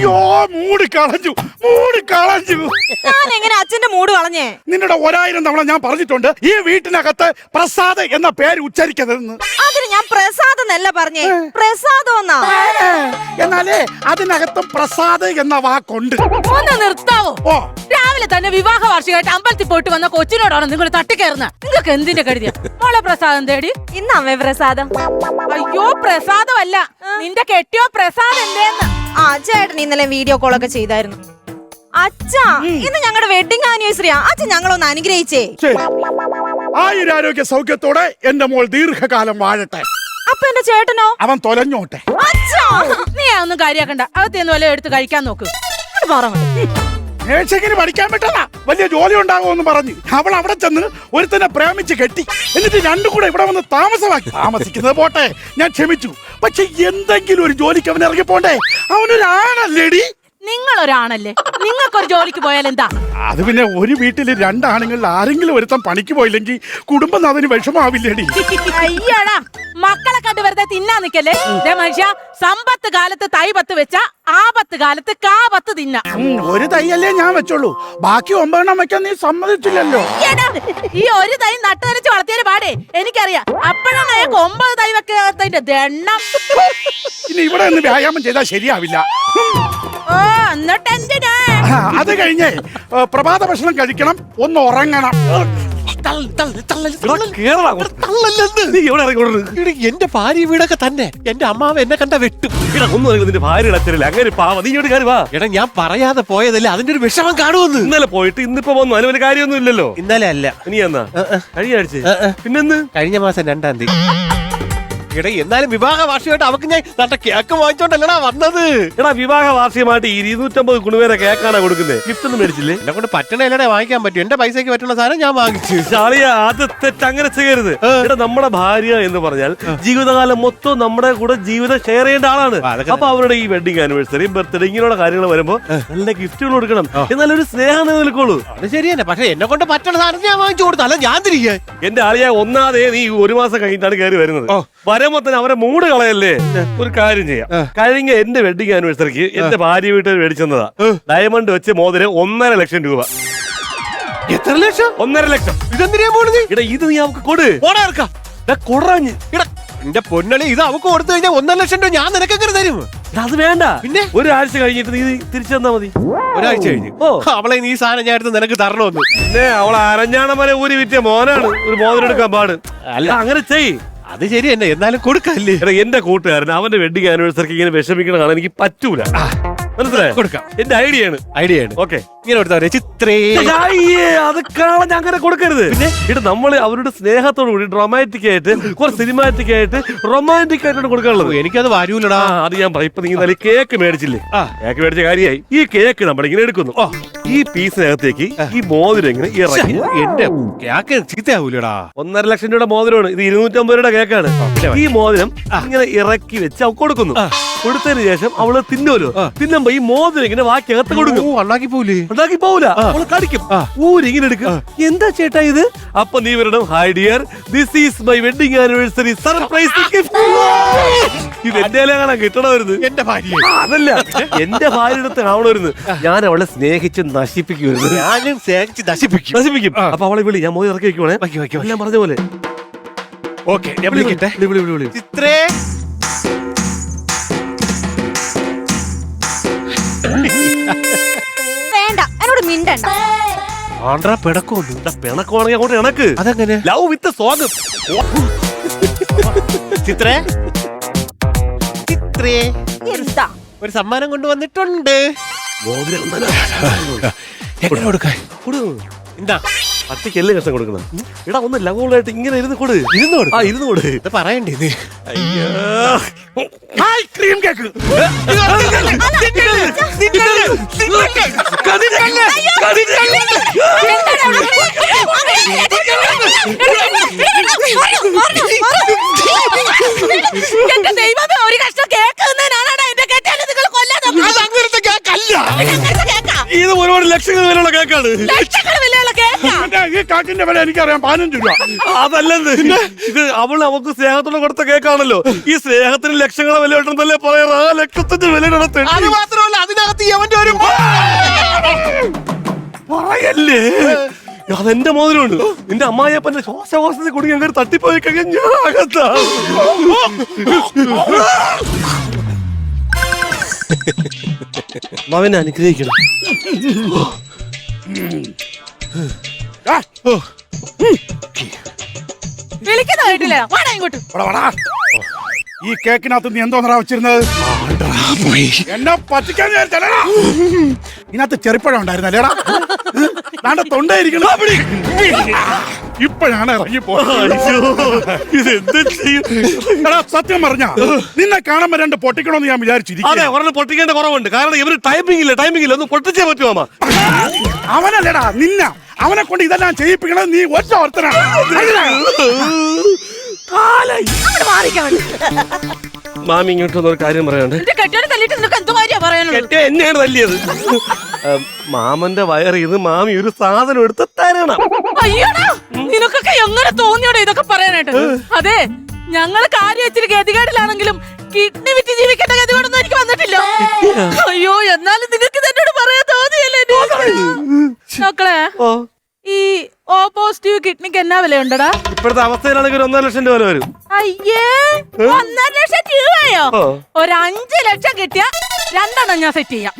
അയ്യോ മൂടി കളഞ്ഞു മൂടി കളഞ്ഞു. ഞാൻ എങ്ങനെ അച്ഛന്റെ മൂഡ് കളഞ്ഞേ? നിന്നോട് ഒരായിരം തവണ ഞാൻ പറഞ്ഞിട്ടുണ്ട് ഈ വീട്ടിനകത്ത് പ്രസാദ് എന്ന പേര് ഉച്ചരിക്കരുതെന്ന്. അതിന് ഞാൻ പ്രസാദ് എന്നല്ല പറഞ്ഞേ പ്രസാദം എന്നാ എന്നാലേ അതിനകത്തും പ്രസാദ് എന്ന വാക്കുണ്ട്. ഒന്ന് നിർത്താവോ? ഓ. രാവിലെ തന്നെ വിവാഹ വാർഷികമായിട്ട് അമ്പലത്തിൽ പോയിട്ട് വന്ന കൊച്ചിനോടാണ് നിങ്ങൾ തട്ടിക്കയറുന്നത്. നിങ്ങൾക്ക് എന്തിന്റെ കരുതിയ മോളെ പ്രസാദം തേടി ഇന്ന് അമ്മേ പ്രസാദം. അയ്യോ പ്രസാദമല്ല. നിന്റെ കെട്ടിയോ പ്രസാദം ചേട്ടൻ ഇന്നലെ വീഡിയോ കോൾ ഒക്കെ ചെയ്തായിരുന്നു. അച്ഛാ ഇന്ന് ഞങ്ങളുടെ വെഡിങ് ആനിവേഴ്സറിയാ അച്ഛൻ ഞങ്ങളൊന്ന് അനുഗ്രഹിച്ചേ. ആയുരാരോഗ്യ സൗഖ്യത്തോടെ എന്റെ മോൾ ദീർഘകാലം വാഴട്ടെ. അപ്പൊ എന്റെ ചേട്ടനോ? അവൻ തൊലഞ്ഞോട്ടെ. അച്ഛാ. നീ ഒന്നും കാര്യാക്കണ്ട. അകത്തേന്ന് വല്ല എടുത്ത് കഴിക്കാൻ നോക്ക്. പഠിക്കാൻ പറ്റല്ല വലിയ ജോലി ഉണ്ടാകുമെന്ന് പറഞ്ഞു അവൾ അവിടെ ചെന്ന് ഒരുത്തനെ പ്രേമിച്ച് കെട്ടി. എന്നിട്ട് രണ്ടും കൂടെ ഇവിടെ വന്ന് താമസമാക്കി. താമസിക്കുന്നത് പോട്ടെ. ഞാൻ ക്ഷമിച്ചു. പക്ഷെ എന്തെങ്കിലും ഒരു ജോലിക്ക് അവൻ ഇറങ്ങി പോണ്ടേ അവനൊരു ആണല്ലേടി നിങ്ങൾ ഒരാണല്ലേ നിങ്ങൾക്കൊരു ജോലിക്ക് പോയാൽ എന്താ അത് പിന്നെ ഒരു വീട്ടിൽ രണ്ടാണുങ്ങളിൽ ആരെങ്കിലും ഒരുത്തൻ പണിക്ക് പോയില്ലെങ്കിൽ കുടുംബം അതിന് വിഷമാവില്ലേടി? അയ്യടാ മക്കളെ കണ്ട് വെറുതെ തിന്നാ നിക്കല്ലേ? മനുഷ്യ സമ്പത്ത് കാലത്ത് തൈ പത്ത് വെച്ച ആപത്ത് കാലത്ത് കാപത്ത് തിന്ന. ഉം, ഒരു തൈയല്ലേ ഞാൻ വെച്ചോളൂ. ബാക്കി ഒമ്പതെണ്ണം വെക്കാൻ നീ സമ്മതിച്ചില്ലല്ലോ. ഈ ഒരു തൈ നട്ടുനനച്ച് വളർത്തിയാലും പാടേ. എനിക്കറിയാം. അപ്പോഴാണ് അയാൾക്ക് ഒമ്പത് തൈ വെക്കാത്തതിന്റെ ദണ്ണം. ഇനി ഇവിടെ നിന്ന് വ്യായാമം ചെയ്താൽ ശരിയാവില്ല. അത് കഴിഞ്ഞേ പ്രഭാത ഭക്ഷണം കഴിക്കണം ഒന്ന് ഉറങ്ങണം. നീ എവിടെ ഇറങ്ങി എന്റെ ഭാര്യ വീടൊക്കെ തന്നെ. എന്റെ അമ്മാവ് എന്നെ കണ്ട വെട്ടും. ഒന്നും അറിയില്ല നിന്റെ ഭാര്യ അച്ഛനില്ല അങ്ങനെ പാവ. നീ ഇവിടെ കയറി വാ. എടാ ഞാൻ പറയാതെ പോയതല്ല അതിന്റെ ഒരു വിഷമം കാണുമെന്ന്. ഇന്നലെ പോയിട്ട് ഇന്നിപ്പോ വന്നു. അതിന് വലിയ കാര്യമൊന്നും ഇല്ലല്ലോ. ഇന്നലെ അല്ല. ഇനി എന്നാ? കഴിഞ്ഞ ആഴ്ച? പിന്നെന്ന്? കഴിഞ്ഞ മാസം രണ്ടാം തീയതി. എടാ എന്നാലും വിവാഹ വാർഷികമായിട്ട് അവക്ക് ഞാൻ നല്ല കേക്ക് വാങ്ങിച്ചോണ്ടല്ലടാ വന്നത്. എടാ വിവാഹ വാർഷികമായിട്ട് ഇരുന്നൂറ്റമ്പത് കുണുവേരെ കേക്കാണ് കൊടുക്കുന്നത് ഗിഫ്റ്റ് ഒന്നും മേടിച്ചില്ലേ? എന്നെ കൊണ്ട് പറ്റണല്ലേ വാങ്ങിക്കാൻ പറ്റും. എന്റെ പൈസക്ക് പറ്റുന്ന സാധനം ഞാൻ വാങ്ങിച്ചു. ചാളിയ അത് തെറ്റ് അങ്ങനെ ചെയ്യരുത്. എടാ നമ്മുടെ ഭാര്യ എന്ന് പറഞ്ഞാൽ ജീവിതകാലം മൊത്തം നമ്മുടെ കൂടെ ജീവിതം ഷെയർ ചെയ്യേണ്ട ആളാണ്. അപ്പൊ അവരുടെ ഈ വെഡിങ് ആനിവേഴ്സറി ബർത്ത്ഡേ ഇങ്ങനെയുള്ള കാര്യങ്ങൾ വരുമ്പോ നല്ല ഗിഫ്റ്റുകൾ കൊടുക്കണം. എന്നാലും ഒരു സ്നേഹം നിലനിൽക്കുള്ളൂ. അത് ശരിയല്ലേ പക്ഷെ എന്നെ കൊണ്ട് പറ്റണ സാധനം ഞാൻ വാങ്ങിച്ചു കൊടുത്തു. അല്ല ഞാൻ തിരികെ. എന്റെ ആളിയ ഒന്നാതെ നീ ഒരു മാസം കഴിഞ്ഞിട്ടാണ് കയറി വരുന്നത്. തന്നെ അവരെ മൂട് കളയല്ലേ? ഒരു കാര്യം ചെയ്യാം. കഴിഞ്ഞ എന്റെ വെഡിങ് ആനിവേഴ്സറിക്ക് എന്റെ ഭാര്യ വീട്ടിൽ മേടിച്ചെന്നതാ. ഡയമണ്ട് വെച്ച് മോതിരം ഒന്നര ലക്ഷം രൂപ. എത്ര ലക്ഷം? ഒന്നര ലക്ഷം. ഇതെന്തിനാ പോണത് ഇട ഇത് നീ അവക്ക് കൊട്. പോടാ ഇറക്കാം എടാ, കൊടറാഞ്ഞ് എടാ എന്റെ പൊന്നളി ഇത് അവക്ക് കൊടുത്തു കഴിഞ്ഞാൽ ഒന്നര ലക്ഷം രൂപ ഞാൻ നിനക്കെങ്ങനെ തരും? അത് വേണ്ട. പിന്നെ? ഒരാഴ്ച കഴിഞ്ഞിട്ട് നീ തിരിച്ചു തന്നാ മതി. ഒരാഴ്ച കഴിഞ്ഞു. ഓ. അവളെ നീ സാധനം ഞാൻ എടുത്ത് നിനക്ക് തരണമെന്ന്. പിന്നെ അവൾ അരഞ്ഞാണ മല ഊരി വിറ്റ മോനാണ്. ഒരു മോതിരം എടുക്കാൻ പാട്. അല്ല. അങ്ങനെ ചെയ് അത് ശരി തന്നെ എന്നാലും കൊടുക്കല്ലേ എന്റെ കൂട്ടുകാരൻ അവന്റെ വെഡിങ് ആനിവേഴ്സറിക്ക് ഇങ്ങനെ വിഷമിക്കണ കാണാൻ എനിക്ക് പറ്റൂല. മനസ്സിലായോ? കൊടുക്കാം. എന്റെ ഐഡിയ ആണ്. ഐഡിയ ആണ്. ഓക്കെ. ഇങ്ങനെ കൊടുത്താ ചിത്രേ. അത് അങ്ങനെ കൊടുക്കരുത്. പിന്നെ ഇവിടെ നമ്മൾ അവരുടെ സ്നേഹത്തോടു കൂടി ഡ്രാമാറ്റിക് ആയിട്ട് കുറച്ച് സിനിമാറ്റിക് ആയിട്ട് റൊമാന്റിക് ആയിട്ടാണ് കൊടുക്കാനുള്ളത് എനിക്കത് വരൂലടാ. അത് ഞാൻ പറയും ഇപ്പൊ നീ നല്ല കേക്ക് മേടിച്ചില്ലേ. കേക്ക് മേടിച്ച കാര്യമായി ഈ കേക്ക് നമ്മൾ ഇങ്ങനെ എടുക്കുന്നു. ഈ പീസിനകത്തേക്ക് ഈ മോതിരം ഇങ്ങനെ ഇറക്കി. എന്റെ കേക്ക് ചീത്തയാവൂലടാ. ഒന്നര ലക്ഷം രൂപയുടെ മോതിരമാണ്. ഇത് ഇരുന്നൂറ്റമ്പത് രൂപയുടെ കേക്കാണ് ഈ മോതിരം ഇങ്ങനെ ഇറക്കി വെച്ച് കൊടുക്കുന്നു. കൊടുത്തതിന് ശേഷം അവൾ തിന്നുമല്ലോ തിന്നുമ്പോ ഈ മോതിരം ഇങ്ങനെ ബാക്കി അകത്ത് കൊടുക്കും ഉണ്ടാക്കി പോവില്ല. അവൾ കടിക്കും. ഊരിങ്ങനെ എടുക്കും. എന്താ ചേട്ടാ ഇത്? അപ്പൊ നീ വരണം hi dear this is my wedding anniversary surprise gift ഇത് എന്റെ കാണാൻ കിട്ടണമായിരുന്നു എന്റെ ഭാര്യ. അതല്ല. എന്റെ ഭാര്യയുടെ അടുത്ത് കാണുമായിരുന്നു ഞാൻ അവളെ സ്നേഹിച്ച് നശിപ്പിക്കുമായിരുന്നു ഞാനും സ്നേഹിച്ച് നശിപ്പിക്കും. നശിപ്പിക്കും. അപ്പൊ അവളെ വിളി. ഞാൻ മോദി ഇറക്കി വെക്കുവാണേ. എല്ലാം പറഞ്ഞ പോലെ. ഓക്കെ ഞാൻ വിളിക്കട്ടെ? വിളി, വിളി, വിളി, വിളി. വേണ്ട എന്നോട് മിണ്ടണ്ട. ആണ്ട്രാ പിടക്കൊന്നു നിന്റെ പിണക്കമാണെങ്കിൽ അങ്ങോട്ട് ഇണക്ക്. അതെങ്ങനെ? ലവ് വിത്ത് സോങ് ചിത്രേ? ചിത്രേ. എന്താ? ഒരു സമ്മാനം കൊണ്ടുവന്നിട്ടുണ്ട് എങ്ങനെ കൊടുക്കാൻ? എന്താ? കെല്ല് കഷ്ടം കൊടുക്കണം. എടാ ഒന്ന് ലവോളായിട്ട് ഇങ്ങനെ ഇരുന്ന് കൊടു. ഇരുന്ന് കൊടു ആ ഇരുന്ന് കൊടു. ഇത് പറയണ്ടേ ഇത്? Hi cream cake. എന്റെ ദൈവമേ ഒരു കഷ്ണം കേക്ക്. തിന്നാനാണോടാ എന്റെ കേട്ടാലും നിങ്ങൾ കൊല്ലാതെ? ഇത് ഒരുപാട് ലക്ഷങ്ങൾ വരെയുള്ള കേക്കാണ്. ലക്ഷങ്ങൾ കാക്കിന്റെ വില എനിക്കറിയാം പതിനഞ്ച് രൂപ. അതല്ലെന്ന്. ഇത് അവൾ അവക്ക് സ്നേഹത്തോടെ കൊടുത്ത കേക്കാണല്ലോ. ഈ സ്നേഹത്തിന് ലക്ഷങ്ങളെ വില ഉണ്ടെന്നല്ലേ പറയാറ്? ആ ലക്ഷത്തിന്റെ വില അത് മാത്രമല്ല അതിനകത്ത് യവന്റെ ഒരു പറയല്ലേ? അതെന്റെ മോതിരമുണ്ട്. നിന്റെ അമ്മായിയപ്പന്റെ ശ്വാസവാസത്തിൽ കുടുങ്ങി അങ്ങനെ തട്ടിപ്പോയി കഴിഞ്ഞാൽ ഞാൻ അകത്താ. അവനെ അനുഗ്രഹിക്കണം. വിളിക്കുന്ന കേട്ടില്ല. വാടാ ഇങ്ങോട്ട്. ഇവിടെ വാടാ. ഈ കേക്കിനകത്ത് നീ എന്തോന്നറാ വെച്ചിരുന്നത്? എന്നെ പറ്റിക്കാൻ ഞാൻ ചെല്ലടാ. ഇതിനകത്ത് ചെറുപ്പഴം ഉണ്ടായിരുന്നല്ലേടാ നാണ്ട തൊണ്ടയിരിക്കണം ഇപ്പോഴാണ് ഇറങ്ങി എടാ സത്യം പറഞ്ഞ നിന്നെ കാണുമ്പോ രണ്ട് പൊട്ടിക്കണമെന്ന് ഞാൻ അതെ വിചാരിച്ചിരിക്കും ഒരെണ്ണം പൊട്ടിക്കേണ്ട കുറവുണ്ട്. കാരണം ഇവർ ടൈമിംഗ് ഇല്ല ടൈമിംഗ് ഇല്ല? ഒന്ന് പൊട്ടിച്ചേ പറ്റുമോ അവനല്ലടാ നിന്ന. അവനെ കൊണ്ട് ഇതെല്ലാം ചെയ്യിപ്പിക്കണത് നീ ഒറ്റ ഓർത്തനാണ് മാമി ഇങ്ങോട്ട് ഒരു കാര്യം പറയാണ്ട് എന്നെയാണ് തല്ലിയത്? മാമന്റെ വയറിൽ നിന്ന് മാമി ഒരു സാധനം എടുത്ത് തരണം. അയ്യോടാ നിനക്കൊക്കെ എങ്ങനെ തോന്നിയോടെ ഇതൊക്കെ പറയാനായിട്ട്? അതെ ഞങ്ങൾ കാര്യം വെച്ചിട്ട് ഗതികേടിലാണെങ്കിലും കിഡ്നി വിറ്റ് ജീവിക്കേണ്ട ഗതികേടൊന്നും എനിക്ക് വന്നിട്ടില്ല. അയ്യോ എന്നാലും നിനക്ക് എന്നോട് പറയാൻ തോന്നിയല്ലേ മക്കളെ ഓ. ഈ ഓ പോസിറ്റീവ് കിഡ്നിക്ക് എന്നാ വിലയുണ്ടടാ? ഇപ്പോഴത്തെ അവസ്ഥയിലാണെങ്കിൽ ഒന്നര ലക്ഷം രൂപ വില വരും. അയ്യേ ഒന്നര ലക്ഷം രൂപയോ? ഒരു അഞ്ചു ലക്ഷം കിട്ടിയ രണ്ടെണ്ണം ഞാൻ സെറ്റ് ചെയ്യാം.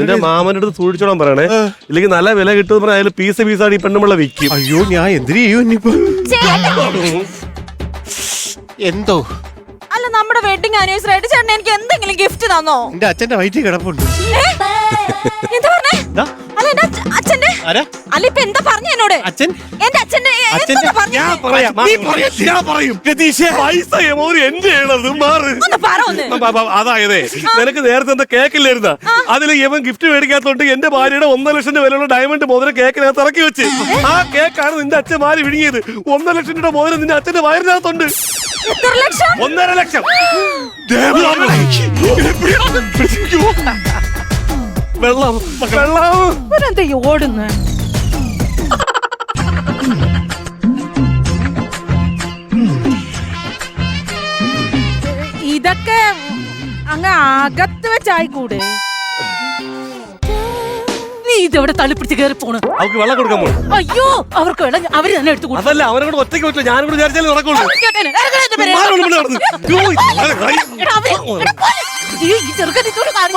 എന്റെ മാമന്റെ അടുത്ത് സൂക്ഷിച്ചോളാൻ പറയണേ. ഇല്ലെങ്കിൽ നല്ല വില കിട്ടും പറഞ്ഞാൽ അതിൽ പീസ് പീസാണ് ഈ പെണ്ണുമുള്ള വിൽക്കും. അയ്യോ ഞാൻ എന്തിനു ചെയ്യും ഇനിയിപ്പോ? എന്തോ? നമ്മുടെ വെഡിങ് ആനിവേഴ്സറി ആയിട്ട് ചേട്ടൻ എനിക്ക് എന്തെങ്കിലും ഗിഫ്റ്റ് തന്നോ? എന്റെ അച്ഛന്റെ വയറ്റിൽ കിടപ്പുണ്ട്. ഏ? എന്താ പറഞ്ഞേ? ദാ. അല്ല എന്റെ അച്ഛ- അച്ഛന്റെ? ആരാ? അല്ല ഇപ്പൊ എന്താ പറഞ്ഞ എന്നോട്? അച്ഛൻ? എന്റെ അച്ഛന്റെ ഞാൻ പറയാം നീ പറയ്, ഞാൻ പറയും. രതീഷേ, പൈസ എമൗണ്ട് എന്റെ ആണത് മാറ്. ഒന്ന് പറ ഒന്ന്. അപ്പ- അപ്പ- അതായതേ. നിനക്ക് നേരത്തെ എന്താ കേക്കില്ലായിരുന്ന അതിൽ ഇവൻ ഗിഫ്റ്റ് മേടിക്കാത്തോണ്ട് എന്റെ ഭാര്യയുടെ ഒന്നര ലക്ഷം രൂപ വിലയുള്ള ഡയമണ്ട് മോതിരം കേക്കിനകത്ത് ഇറക്കി വെച്ച്. ആ കേക്കാണ് നിന്റെ അച്ഛൻ മാറി വിഴുങ്ങിയത്. ഒന്നര ലക്ഷം രൂപ മോതിരം നിന്റെ അച്ഛന്റെ വയറിനകത്തുണ്ട് എത്ര ലക്ഷം? ഒന്നര ലക്ഷം. വെള്ളം വെള്ളം ഇവരെന്താ ഈ ഓടുന്നെ? അങ്ങ് വെച്ചായി കൂടെ നീ ഇതെവിടെ തള്ളിപ്പിടിച്ച് കയറി പോണ് അവർക്ക് വെള്ളം കൊടുക്കാൻ പോകും അയ്യോ അവർക്ക് വെള്ളം അവർ തന്നെ എടുത്തു കൊടുത്തു അതല്ല അവനെ കൂടെ ഒറ്റയ്ക്ക് പറ്റില്ല ഞാൻ കൂടെ വിചാരിച്ചാലും നടക്കുള്ളൂ കേട്ടേനെ, ഇറങ്ങണേ എന്റെ പേരെ. മാറ് ഇവിടെ നടന്ന്. യ്യോ, അത് കൈ- എടാ, അവര്- എടാ, പോലെ. ഈ- ഈ ചെറുക്കൻ ഇതോട് കാര്യം-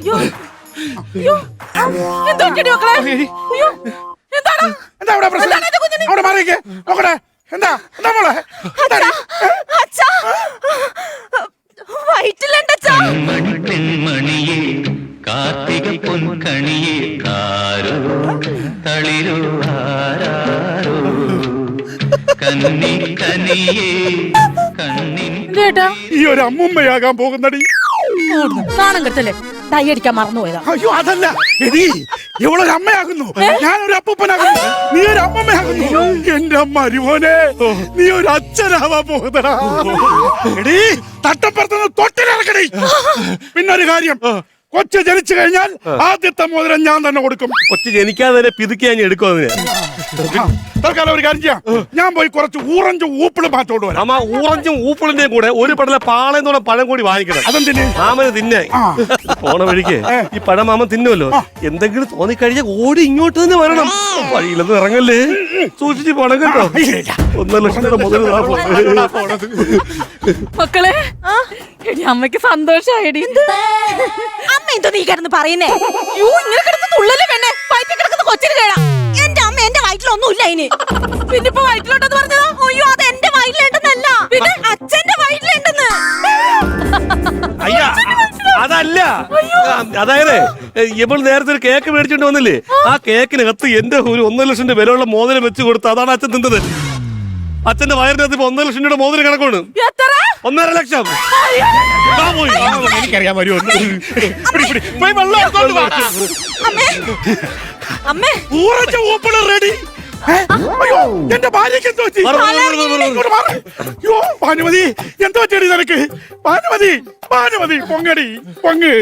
അയ്യോ. അയ്യോ. എന്താ പറ്റിയെടി മക്കളെ? അയ്യോ. എന്താണ്? എന്താ അവിടെ പ്രശ്നം എന്താണ് ഇത് കുഞ്ഞിന്? അവിടെ നോക്കട്ടെ എന്താ എന്താ മോളെ എന്താടി? അച്ഛാ വയറ്റിലുണ്ട് അച്ഛാ പെൺമണിയെ കാർത്തിക പൊൻകണിയെ കാരോ തളിരോ ആരാരോ. കന്നി കനിയെ കണ്ണിൻ കേട്ടാ ഈ ഒരു അമ്മുമ്മയാകാൻ പോകുന്നടി. നാണം കെടുത്തല്ലേ തൈ അടിക്കാൻ മറന്നുപോയതാ. അയ്യോ അതല്ല. എടി ഇവളൊരു അമ്മയാകുന്നു. ഞാനൊരു അപ്പൂപ്പനാകുന്നു. നീ ഒരു അമ്മമ്മയാകുന്നു. എന്റെ മരുമോനെ നീ ഒരു അച്ഛനാവാ പോകുന്നടാ. എടി തട്ടപ്പുറത്തുനിന്ന് പിന്നെ പിന്നൊരു കാര്യം. കൊച്ചു ജനിച്ചു കഴിഞ്ഞാൽ ആദ്യത്തെ മോതിരം ഞാൻ തന്നെ കൊടുക്കും. കൊച്ചു ജനിക്കാതെ തന്നെ പിതുക്കി ഞാൻ എടുക്കും അതിന്. തൽക്കാലം ഒരു കാര്യം ചെയ്യാം. ഞാൻ പോയി കുറച്ച് ഊറഞ്ചും ഊപ്പിളും മാറ്റോണ്ട് വരാം. അമ്മ ഊറഞ്ചും ഊപ്പിളിന്റെയും കൂടെ ഒരു പടല പാളയെന്നോടെ പഴം കൂടി വാങ്ങിക്കണം. അതെന്തിന്? മാമന് തിന്നെ. ആ. പോണ വഴിക്ക് ഈ പഴം മാമൻ തിന്നുമല്ലോ എന്തെങ്കിലും തോന്നിക്കഴിഞ്ഞാൽ ഓടി ഇങ്ങോട്ട് തന്നെ വരണം. വഴിയിലൊന്നും ഇറങ്ങല്ലേ? സൂക്ഷിച്ച് പോണം കേട്ടോ. ഒന്നര ലക്ഷം മുതൽ. മക്കളെ എടി അമ്മയ്ക്ക് സന്തോഷായടി. അമ്മ എന്തോ നീ കിടന്ന് പറയുന്നേ? യൂ ഇങ്ങനെ കിടന്ന് തുള്ളല്ലേ വേണേ വയറ്റിൽ കിടക്കുന്ന കൊച്ചിന് കേടാ. എന്റെ അമ്മ എന്റെ വയറ്റിലൊന്നുമില്ല അതിന് പിന്നെ ഇപ്പൊ വയറ്റിലോട്ടെന്ന് പറഞ്ഞതാ? അയ്യോ അത് എന്റെ വയറ്റിലുണ്ടെന്നല്ല. പിന്നെ? അച്ഛന്റെ വയറ്റിലുണ്ടെന്ന്. അയ്യ. അതല്ല. അതായത് ഇവൾ നേരത്തെ ഒരു കേക്ക് മേടിച്ചിട്ട് വന്നില്ലേ? ആ കേക്കിനകത്ത് എന്റെ ഒരു ഒന്നര ലക്ഷം രൂപ വിലയുള്ള മോതിരം വെച്ച് കൊടുത്ത് അതാണ് അച്ഛൻ തിന്നത്. അച്ഛന്റെ വയറിനകത്ത് ഇപ്പൊ ഒന്നര ലക്ഷം രൂപയുടെ മോതിരം കിടക്കാണ് എത്ര? ഒന്നര ലക്ഷം. എനിക്കറിയാൻ വരുമോ പോയി. വെള്ളം റെഡി. അയ്യോ എന്റെ ഭാര്യക്ക് എന്തോ ഭാനുമതി എന്തോ ചെടി നിനക്ക്? ഭാനുമതി ഭാനുമതി പൊങ്ങടി പൊങ്ങ്.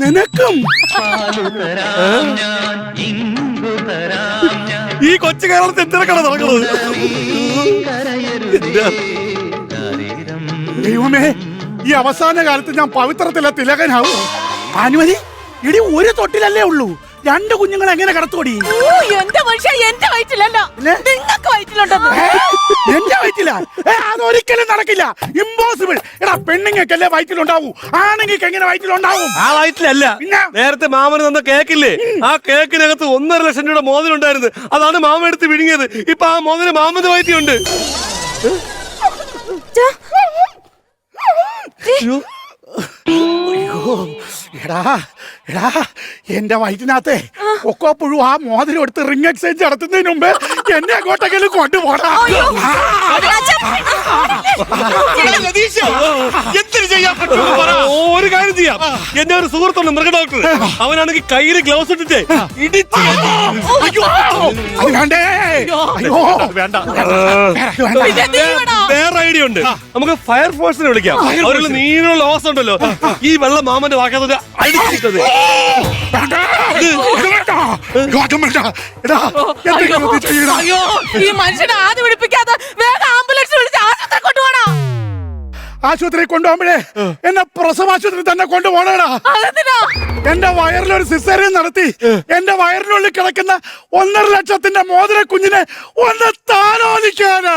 നിനക്കും പാലു തരാം ഞാൻ ഇങ്കു തരാം ഞാൻ ഈ കൊച്ചു കേരളത്തിൽ എന്തിനൊക്കെയാണ് നടക്കുന്നത്? ദൈവമേ ഈ അവസാന കാലത്ത് ഞാൻ പവിത്രത്തിലെ തിലകനാവും. അനുമതി ഇടി ഒരു തൊട്ടിലല്ലേ ഉള്ളൂ. രണ്ട് കുഞ്ഞുങ്ങൾ എങ്ങനെ കടത്തോടി ഓ എന്റെ മനുഷ്യ എന്റെ വയറ്റിലല്ല. പിന്നെ? നിങ്ങൾക്ക് വയറ്റിലുണ്ടെന്ന്. ഏ? എന്റെ വയറ്റില? അതൊരിക്കലും നടക്കില്ല. ഇമ്പോസിബിൾ എടാ പെണ്ണുങ്ങൾക്കല്ലേ വയറ്റിലുണ്ടാവൂ? ആണെങ്കിൽ എങ്ങനെ വയറ്റിലുണ്ടാവും? ആ വയറ്റിലല്ല? നേരത്തെ മാമന് തന്ന കേക്കില്ലേ? ആ കേക്കിനകത്ത് ഒന്നര ലക്ഷം രൂപയുടെ മോതിരം ഉണ്ടായിരുന്നു അതാണ് മാമ എടുത്ത് വിഴുങ്ങിയത്. ഇപ്പൊ ആ മോതിരം മാമന്റെ വയറ്റിയുണ്ട് അയ്യോ. എടാ എടാ എന്റെ വയറ്റിനകത്തെ ഒക്കോ പുഴു ആ മോതിരം എടുത്ത് റിംഗ് എക്സ്ചേഞ്ച് നടത്തുന്നതിന് മുമ്പ് എന്നെ അങ്ങോട്ടെങ്കിലും കൊണ്ടുപോടാ. ആ, എന്തിനു ചെയ്യാൻ പറ്റും ഓ, ഒരു കാര്യം ചെയ്യാം. എന്റെ ഒരു സുഹൃത്തുണ്ട് മൃഗ ഡോക്ടർ അവനാണെങ്കിൽ കയ്യിൽ ഗ്ലൗസ് ഇട്ടിട്ട് ഇടിച്ച് വേണ്ടേ? അയ്യോ. വേണ്ട. വേറെ ഐഡിയ ഉണ്ട്. നമുക്ക് ഫയർഫോഴ്സിനെ വിളിക്കാം. അവരുടെ നീളമുള്ള ഓസ് ഉണ്ടല്ലോ. ഈ വെള്ളം മാമന്റെ വാക്കത്തോട് അടിച്ചിട്ടത്. ഈ മനുഷ്യനെ ആദ്യം വിളിപ്പിക്കാതെ വേഗം ആംബുലൻസ് വിളിച്ച് ആശുപത്രി കൊണ്ടുപോടാ ആശുപത്രി കൊണ്ടുപോകുമ്പോഴേ എന്നെ പ്രസവ ആശുപത്രി തന്നെ കൊണ്ടുപോകണടാ. എന്റെ വയറിലൊരു ഒരു സിസേറിയൻ നടത്തി. എന്റെ വയറിനുള്ളിൽ കിടക്കുന്ന ഒന്നര ലക്ഷത്തിന്റെ മോതിര കുഞ്ഞിനെ ഒന്ന് താലോലിക്കാനാ.